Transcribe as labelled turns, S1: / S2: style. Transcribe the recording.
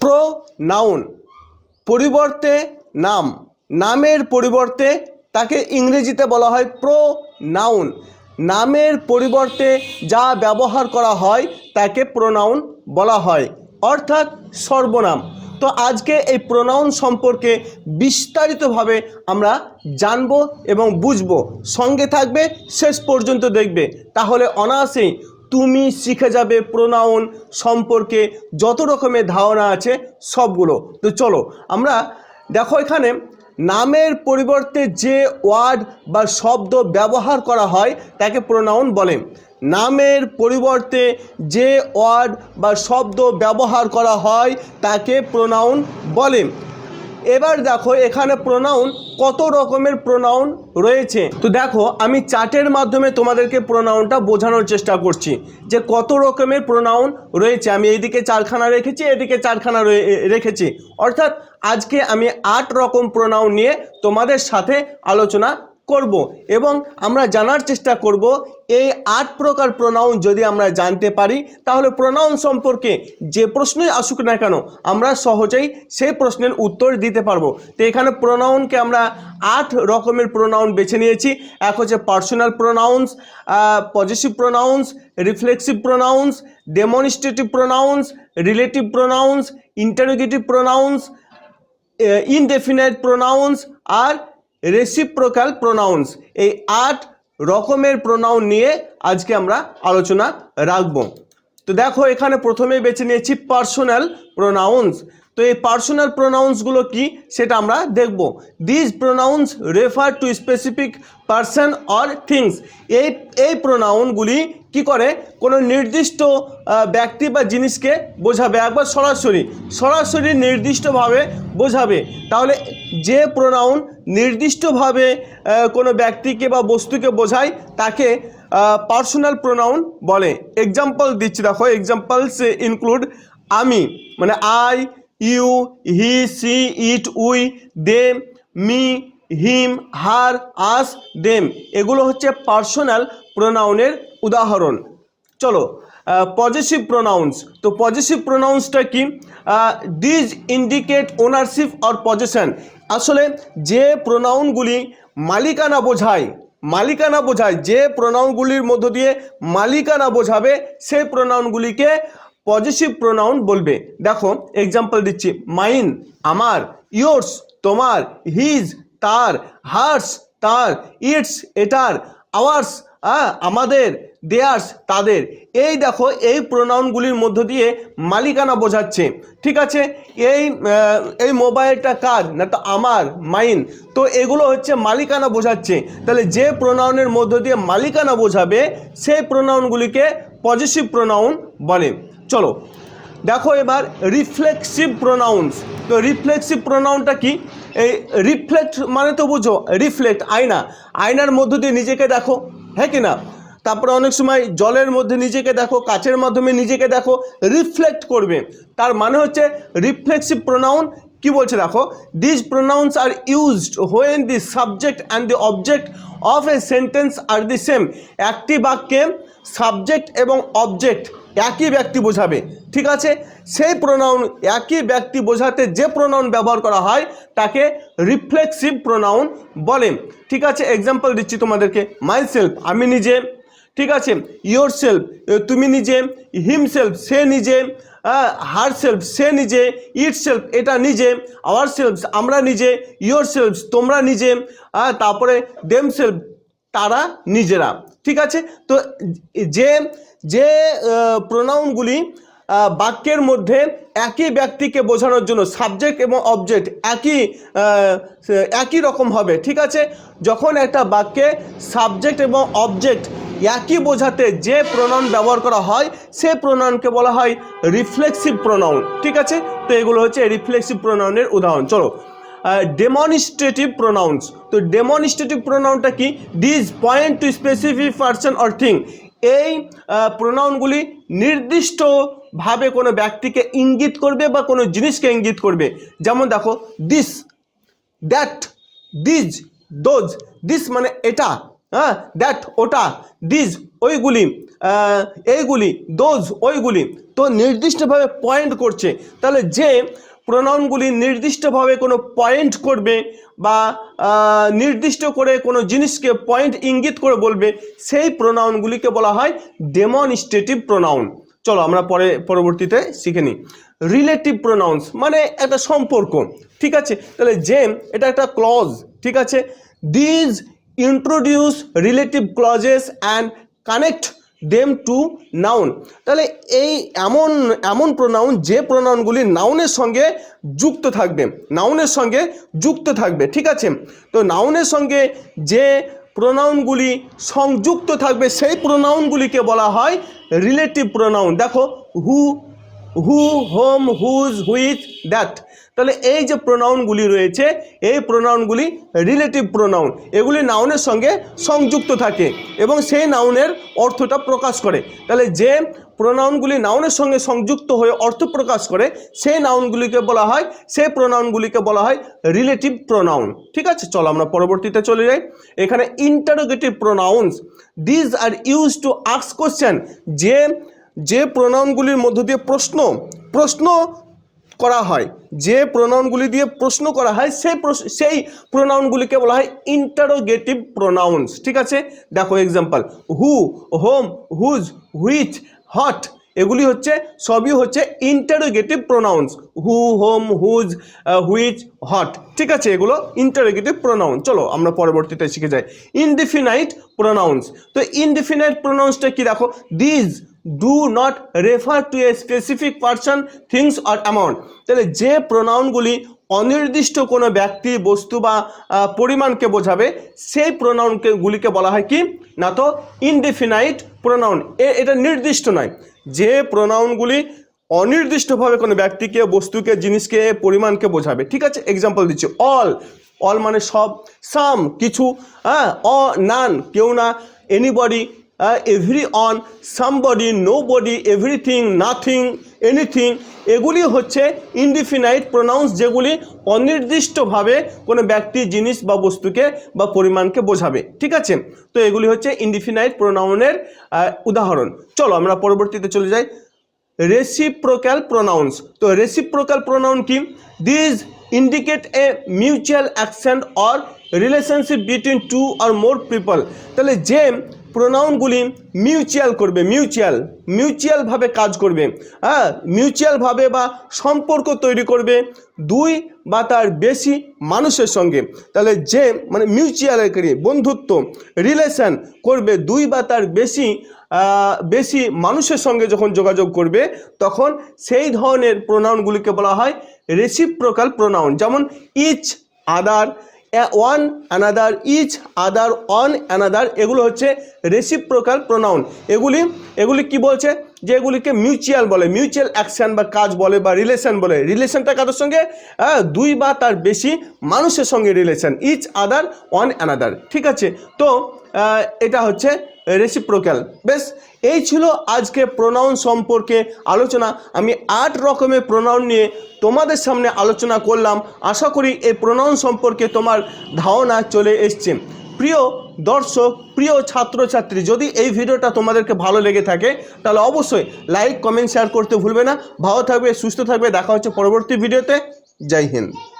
S1: Pro noun পরিবর্তে নাম। নামের পরিবর্তে তাকে ইংরেজিতে বলা হয় প্রো নাউন নামের পরিবর্তে যা ব্যবহার করা হয়, তাকে প্রোনাউন বলা হয়। অর্থাৎ সর্বনাম। তো আজকে এই প্রোনাউন সম্পর্কে বিস্তারিতভাবে আমরা জানব এবং বুঝব। সঙ্গে থাকবে, শেষ পর্যন্ত দেখবে। তাহলে অনায়াসেই তুমি শিখে যাবে প্রোনাউন সম্পর্কে যত রকমের ধারণা আছে সবগুলো। তো চলো, আমরা দেখো এখানে নামের পরিবর্তে যে ওয়ার্ড বা শব্দ ব্যবহার করা হয় তাকে প্রোনাউন বলে। নামের পরিবর্তে যে ওয়ার্ড বা শব্দ ব্যবহার করা হয় তাকে প্রোনাউন বলে। এবার দেখো এখানে প্রোনাউন কত রকমের প্রোনাউন রয়েছে। তো দেখো, আমি চার্টের মাধ্যমে তোমাদেরকে প্রোনাউনটা বোঝানোর চেষ্টা করছি যে কত রকমের প্রোনাউন রয়েছে। আমি এইদিকে চারখানা রেখেছি, এদিকে চারখানা রেখেছি। অর্থাৎ আজকে আমি আট রকম প্রোনাউন নিয়ে তোমাদের সাথে আলোচনা করব এবং আমরা জানার চেষ্টা করব এই আট প্রকার প্রোনাউন যদি আমরা জানতে পারি, তাহলে প্রোনাউন সম্পর্কে যে প্রশ্নই আসুক না কেন, আমরা সহজেই সেই প্রশ্নের উত্তর দিতে পারব। তো এখানে প্রোনাউনকে আমরা আট রকমের প্রোনাউন বেছে নিয়েছি। এক হচ্ছে personal pronouns positive pronouns reflexive pronouns demonstrative pronouns relative pronouns interrogative pronouns indefinite pronouns আর রেসিপ্রোকাল প্রোনাউন্স এই আট রকমের প্রোনাউন নিয়ে আজকে আমরা আলোচনা রাখব। তো দেখো এখানে প্রথমেই বেছে নিয়েছি পার্সোনাল প্রোনাউন্স তো এই পার্সোনাল প্রোনাউন্সগুলো কি সেটা আমরা দেখব। These pronouns refer to specific person or things এই এই প্রোনাউনগুলি কি করে? কোনো নির্দিষ্ট ব্যক্তি বা জিনিসকে বোঝাবে। একবার সরাসরি সরাসরি নির্দিষ্টভাবে বোঝাবে। তাহলে যে প্রোনাউন নির্দিষ্টভাবে কোনো ব্যক্তিকে বা বস্তুকে বোঝায়, তাকে পার্সোনাল প্রোনাউন বলে। এক্সাম্পল দিচ্ছি। দেখো এক্সাম্পলস ইনক্লুড আমি মানে I you, he, she, it, we they me, him, her, us, them. এগুলো হচ্ছে পার্সোনাল প্রোনাউনের উদাহরণ। চলো পজিটিভ প্রোনাউন্স তো পজিটিভ প্রোনাউন্সটা কি? These indicate ownership or position আসলে যে প্রোনাউনগুলি মালিকানা বোঝায় মালিকানা বোঝায়, যে প্রোনাউনগুলির মধ্য দিয়ে মালিকানা বোঝাবে, সেই প্রোনাউনগুলিকে পজিটিভ প্রোনাউন বলবে। দেখো এক্সাম্পল দিচ্ছি। মাইন আমার ইয়োর্স তোমার হিজ তার হার্স তার ইটস এটার আওয়ার্স আমাদের দেয়ার্স তাদের। এই দেখো, এই প্রোনাউনগুলির মধ্য দিয়ে মালিকানা বোঝাচ্ছে। ঠিক আছে? এই এই মোবাইলটা কার? না তো আমার মাইন তো এগুলো হচ্ছে মালিকানা বোঝাচ্ছে। তাহলে যে প্রোনাউনের মধ্য দিয়ে মালিকানা বোঝাবে, সেই প্রোনাউনগুলিকে পজিটিভ প্রোনাউন বলে। চলো, দেখো এবার রিফ্লেক্সিভ প্রোনাউন্স তো রিফ্লেক্সিভ প্রোনাউনটা কি? এই রিফ্লেক্ট মানে তো বুঝো রিফ্লেক্ট আয়না। আয়নার মধ্য দিয়ে নিজেকে দেখো হ্যাঁ কি না? তারপরে অনেক সময় জলের মধ্যে নিজেকে দেখো, কাচের মাধ্যমে নিজেকে দেখো রিফ্লেক্ট করবে। তার মানে হচ্ছে রিফ্লেক্সিভ প্রোনাউন কি বলছে দেখো? These pronouns are used when the subject and the object of a sentence are the same একটি বাক্যে সাবজেক্ট এবং অবজেক্ট একই ব্যক্তি বোঝাবে, ঠিক আছে? সেই প্রোনাউন একই ব্যক্তি বোঝাতে যে প্রোনাউন ব্যবহার করা হয়, তাকে রিফ্লেক্সিভ প্রোনাউন বলে ঠিক আছে? এক্সাম্পল দিচ্ছি তোমাদেরকে। মাই সেলফ আমি নিজে। ঠিক আছে? ইয়োর সেলফ তুমি নিজে। হিমসেলফ সে নিজে। হার সেলফ সে নিজে। ইট সেলফ এটা নিজে। আওয়ার সেলফ আমরা নিজে। ইয়োর সেলফ তোমরা নিজে। তারপরে দেম সেলফ তারা নিজেরা। ঠিক আছে? তো যে যে প্রোনাউনগুলি বাক্যের মধ্যে একই ব্যক্তিকে বোঝানোর জন্য সাবজেক্ট এবং অবজেক্ট একই একই রকম হবে, ঠিক আছে? যখন একটা বাক্যে সাবজেক্ট এবং অবজেক্ট একই বোঝাতে যে প্রোনাউন ব্যবহার করা হয়, সে প্রোনাউনকে বলা হয় রিফ্লেক্সিভ প্রোনাউন ঠিক আছে? তো এগুলো হচ্ছে রিফ্লেক্সিভ প্রোনাউনের উদাহরণ। চলো ডেমনস্ট্রেটিভ প্রোনাউন্স তো ডেমনস্ট্রেটিভ প্রোনাউনটা কি? These point to specific person or thing এই প্রোনাউনগুলি নির্দিষ্টভাবে কোনো ব্যক্তিকে ইঙ্গিত করবে বা কোনো জিনিসকে ইঙ্গিত করবে। যেমন দেখো this that these those this মানে এটা হ্যাঁ দ্যাট ওটা দিজ ওইগুলি এইগুলি দোজ ওইগুলি। তো নির্দিষ্টভাবে পয়েন্ট করছে। তাহলে যে প্রোনাউনগুলি নির্দিষ্টভাবে কোনো পয়েন্ট করবে বা নির্দিষ্ট করে কোনো জিনিসকে পয়েন্ট ইঙ্গিত করে বলবে, সেই প্রোনাউনগুলিকে বলা হয় ডেমনস্ট্রেটিভ প্রোনাউন চলো আমরা পরে, পরবর্তীতে শিখে নিই। রিলেটিভ প্রোনাউন্স মানে একটা সম্পর্ক, ঠিক আছে? তাহলে জেম এটা একটা ক্লজ ঠিক আছে? These introduce relative clauses and connect them to noun তাহলে এই এমন এমন প্রোনাউন যে প্রোনাউনগুলি নাউনের সঙ্গে যুক্ত থাকবে নাউনের সঙ্গে যুক্ত থাকবে, ঠিক আছে? তো নাউনের সঙ্গে যে প্রোনাউনগুলি সংযুক্ত থাকবে, সেই প্রোনাউনগুলিকে বলা হয় রিলেটিভ প্রোনাউন দেখো who who whom whose which that তাহলে এই যে প্রোনাউনগুলি রয়েছে, এই প্রোনাউনগুলি রিলেটিভ প্রোনাউন এগুলি নাউনের সঙ্গে সংযুক্ত থাকে এবং সেই নাউনের অর্থটা প্রকাশ করে। তাহলে যে প্রোনাউনগুলি নাউনের সঙ্গে সংযুক্ত হয়ে অর্থ প্রকাশ করে, সেই নাউনগুলিকে বলা হয়, সেই প্রোনাউনগুলিকে বলা হয় রিলেটিভ প্রোনাউন ঠিক আছে? চলো আমরা পরবর্তীতে চলে যাই। এখানে interrogative pronouns these are used to ask question যে যে প্রোনাউনগুলির মধ্য দিয়ে প্রশ্ন প্রশ্ন করা হয়, যে প্রোনাউনগুলি দিয়ে প্রশ্ন করা হয়, সেই সেই প্রোনাউনগুলিকে বলা হয় ইন্টারোগেটিভ প্রোনাউন্স ঠিক আছে? দেখো example who whom whose which what এগুলি হচ্ছে, সবই হচ্ছে interrogative pronouns who whom whose which what ঠিক আছে? এগুলো ইন্টারোগেটিভ প্রোনাউন চলো আমরা পরবর্তীতে শিখে যাই। ইনডিফিনাইট প্রোনাউন্স তো ইনডিফিনাইট প্রোনাউন্সটা কি দেখো? These do not refer to a specific person things or amount তাহলে যে প্রোনাউনগুলি অনির্দিষ্ট কোনো ব্যক্তি, বস্তু বা পরিমাণকে বোঝাবে, সেই প্রোনাউনকে গুলিকে বলা হয় কি? না তো ইনডিফিনাইট প্রোনাউন এটা নির্দিষ্ট নয়। যে প্রোনাউনগুলি অনির্দিষ্টভাবে কোনো ব্যক্তিকে, বস্তুকে, জিনিসকে, পরিমাণকে বোঝাবে। ঠিক আছে? এক্সাম্পল দিচ্ছি। অল অল মানে সব। সাম কিছু। হ্যাঁ? অ নান কেউ না। Anybody everyone somebody nobody everything nothing anything এগুলি হচ্ছে ইনডিফিনাইট প্রোনাউন্স যেগুলি অনির্দিষ্টভাবে কোনো ব্যক্তি, জিনিস বা বস্তুকে বা পরিমাণকে বোঝাবে। ঠিক আছে? তো এগুলি হচ্ছে ইনডিফিনাইট প্রোনাউনের উদাহরণ। চলো আমরা পরবর্তীতে চলে যাই। রেসিপ্রোক্যাল প্রোনাউন্স তো রেসিপ্রোক্যাল প্রোনাউন কি? These indicate a mutual action or relationship between two or more people তাহলে যে প্রোনাউনগুলি মিউচুয়াল করবে, মিউচুয়াল মিউচুয়ালভাবে কাজ করবে হ্যাঁ? মিউচুয়ালভাবে বা সম্পর্ক তৈরি করবে দুই বা তার বেশি মানুষের সঙ্গে। তাহলে যে মানে মিউচুয়াল বন্ধুত্ব, রিলেশন করবে দুই বা তার বেশি বেশি মানুষের সঙ্গে যখন যোগাযোগ করবে, তখন সেই ধরনের প্রোনাউনগুলিকে বলা হয় রেসিপ্রোকাল প্রোনাউন যেমন each other one another each other one another এগুলো হচ্ছে রেসিপ্রোকাল প্রোনাউন এগুলি এগুলি কি বলছে? যে এগুলিকে মিউচুয়াল বলে মিউচুয়াল অ্যাকশন বা কাজ বলে বা রিলেশন বলে। রিলেশনটা কাদের সঙ্গে? হ্যাঁ, দুই বা তার বেশি মানুষের সঙ্গে relation each other one another ঠিক আছে? তো এটা হচ্ছে রেসিপ্রোক্যাল বেশ এই ছিল আজকে প্রোনাউন সম্পর্কে আলোচনা। আমি আট রকমের প্রোনাউন নিয়ে তোমাদের সামনে আলোচনা করলাম। আশা করি এই প্রোনাউন সম্পর্কে তোমার ধারণা চলে এসছে। প্রিয় দর্শক, প্রিয় ছাত্রছাত্রী, যদি এই ভিডিওটা তোমাদেরকে ভালো লেগে থাকে, তাহলে অবশ্যই লাইক কমেন্ট শেয়ার করতে ভুলবে না। ভালো থাকবে, সুস্থ থাকবে। দেখা হচ্ছে পরবর্তী ভিডিওতে। জয় হিন্দ।